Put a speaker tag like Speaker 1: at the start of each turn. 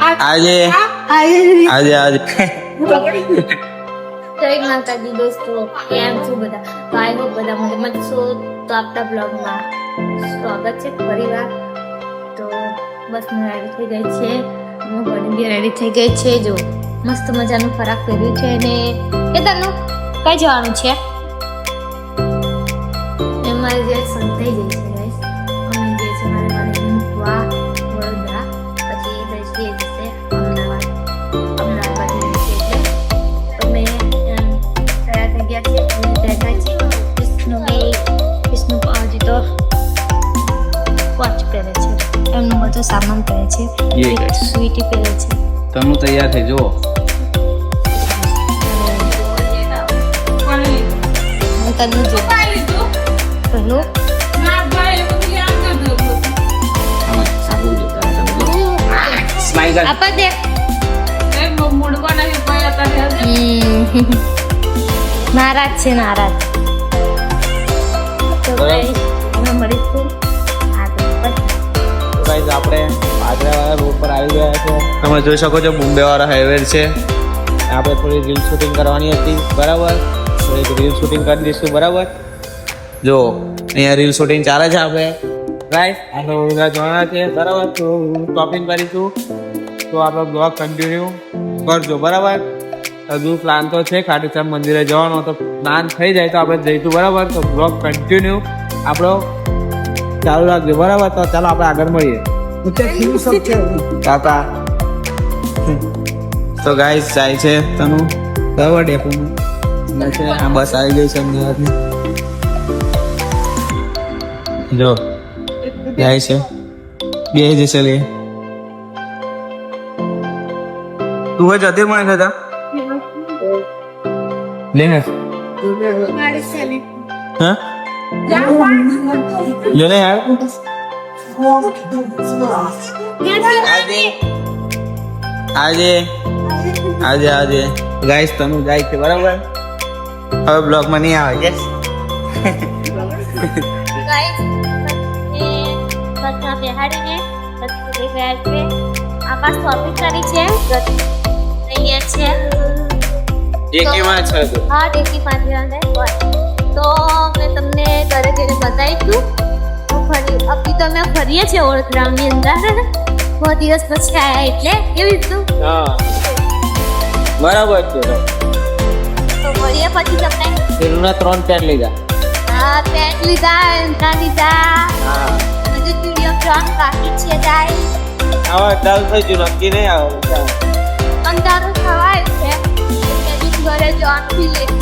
Speaker 1: આજે? આજે આજે.
Speaker 2: જય માતાજી દોસ્તો, કેમ છો બધા? તો આઈ હોપ બધા મજામાં છો. તો આપતા બ્લોગમાં સ્વાગત છે પરિવાર તો બસ હું રેડી થઈ ગઈ છે. હું બી રેડી થઈ ગઈ છે. જો, મસ્ત મજાનું ફરાક પહેર્યું છે અને એ તનું કઈ જવાનું છે? એ મારે જે સંતાઈ જાય છે, guys. અમે જે છે મારે બેઠા છે વિષ્ણુ હજી તો વોચ પહેરે છે એમનું બધું સામાન પહેરે છે. સ્વીટી પહેરે છે
Speaker 1: તમે તૈયાર થઈ જુઓ
Speaker 2: હું તને જો હમ. નારાજ છે નારાજ. તો. અમે મળીશું
Speaker 1: આપણે પાદરાવાળા રોડ પર આવી ગયા છે. તમે જોઈ શકો છો બોમ્બે વાળા હાઈવે છે. આપણે થોડી રીલ શૂટિંગ કરવાની હતી બરાબર? થોડીક રીલ શૂટિંગ કરી દઈશું બરાબર? જો અહીંયા રીલ શૂટિંગ ચાલે છે આપણે. રાઈટ આપણે વડોદરા જવાના છે બરાબર? તો શોપિંગ કરીશું. તો આપણો બ્લોગ કન્ટિન્યુ કરજો બરાબર? હજુ પ્લાન તો છે ખાટુશ્યામ મંદિરે જવાનો તો પ્લાન થઈ જાય તો આપણે જઈશું બરાબર? તો બ્લોગ કન્ટિન્યુ આપણો ચાલુ રાખજો બરાબર? તો ચાલો આપણે આગળ મળીએ. કાકા. તો ગાઈસ જાય છે તનુ. બરાબર ડેપોમાં છે આ બસ આવી ગઈ છે અમદાવાદની. જો જાય છે. બે જશે લે. તું હોય જતી મને થતા ને હા લે ને યાર આજે આજે આજે આજે ગાઈસ તનુ જાય છે બરાબર હવે બ્લોગમાં નહીં આવે યસ
Speaker 2: Guys, બેહાડીને ગયા છે આમાં કરી છે અહીંયા છે
Speaker 1: એકેમાં છે તો
Speaker 2: હા ટેકીમાં છે અને તો મેં તમને ઘરે ઘરે બતાવી છું તો ફરી અભી તો અમે ફરીએ છીએ ઓળખરામની અંદર. બહુ દિવસ પછી આવ્યા એટલે કેવી રીતનું?
Speaker 1: હા. બરાબર છે. તો
Speaker 2: મળીએ પછી તમને?
Speaker 1: પેલુંના ત્રણ પેન લીધા.
Speaker 2: હા પેન લીધા એમના લીધા.
Speaker 1: હા.
Speaker 2: હજુ વીડિયો પ્લાન બાકી છે જાય
Speaker 1: આવા ડાલ થઈ જુ નક્કી નહીં આવે.
Speaker 2: અંધારું થવાય છે એટલે